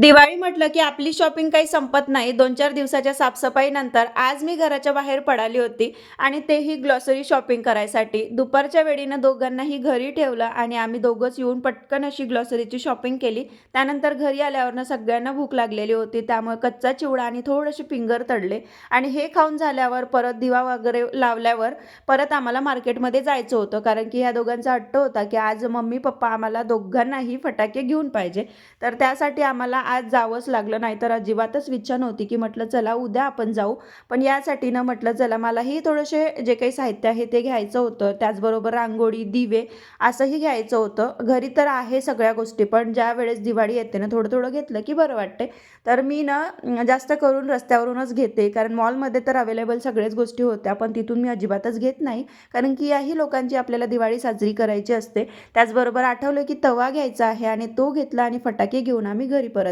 दिवाळी म्हटलं की आपली शॉपिंग काही संपत नाही. दोन चार दिवसाच्या साफसफाईनंतर आज मी घराच्या बाहेर पडाली होती आणि तेही ग्लॉसरी शॉपिंग करायसाठी. दुपारच्या वेळीनं दोघांनाही घरी ठेवलं आणि आम्ही दोघंच येऊन पटकन अशी ग्लॉसरीची शॉपिंग केली. त्यानंतर घरी आल्यावरनं सगळ्यांना भूक लागलेली होती. त्यामुळे कच्चा चिवडा आणि थोडेसे फिंगर तडले आणि हे खाऊन झाल्यावर परत दिवा वगैरे लावल्यावर परत आम्हाला मार्केटमध्ये जायचं होतं. कारण की ह्या दोघांचा हट्ट होता की आज मम्मी पप्पा आम्हाला दोघांनाही फटाके घेऊन पाहिजे. तर त्यासाठी आम्हाला आज जावंच लागलं नाही तर अजिबातच इच्छा नव्हती की म्हटलं चला उद्या आपण जाऊ. पण यासाठी ना म्हटलं चला मलाही थोडेसे जे काही साहित्य आहे ते घ्यायचं होतं त्याचबरोबर रांगोळी दिवे असंही घ्यायचं होतं. घरी तर आहे सगळ्या गोष्टी पण ज्या वेळेस दिवाळी येते ना थोडं थोडं घेतलं की बरं वाटते तर मी ना जास्त करून रस्त्यावरूनच घेते कारण मॉलमध्ये तर अवेलेबल सगळ्याच गोष्टी होत्या पण तिथून मी अजिबातच घेत नाही. कारण की याही लोकांची आपल्याला दिवाळी साजरी करायची असते. त्याचबरोबर आठवलं की तवा घ्यायचा आहे आणि तो घेतला आणि फटाके घेऊन आम्ही घरी परत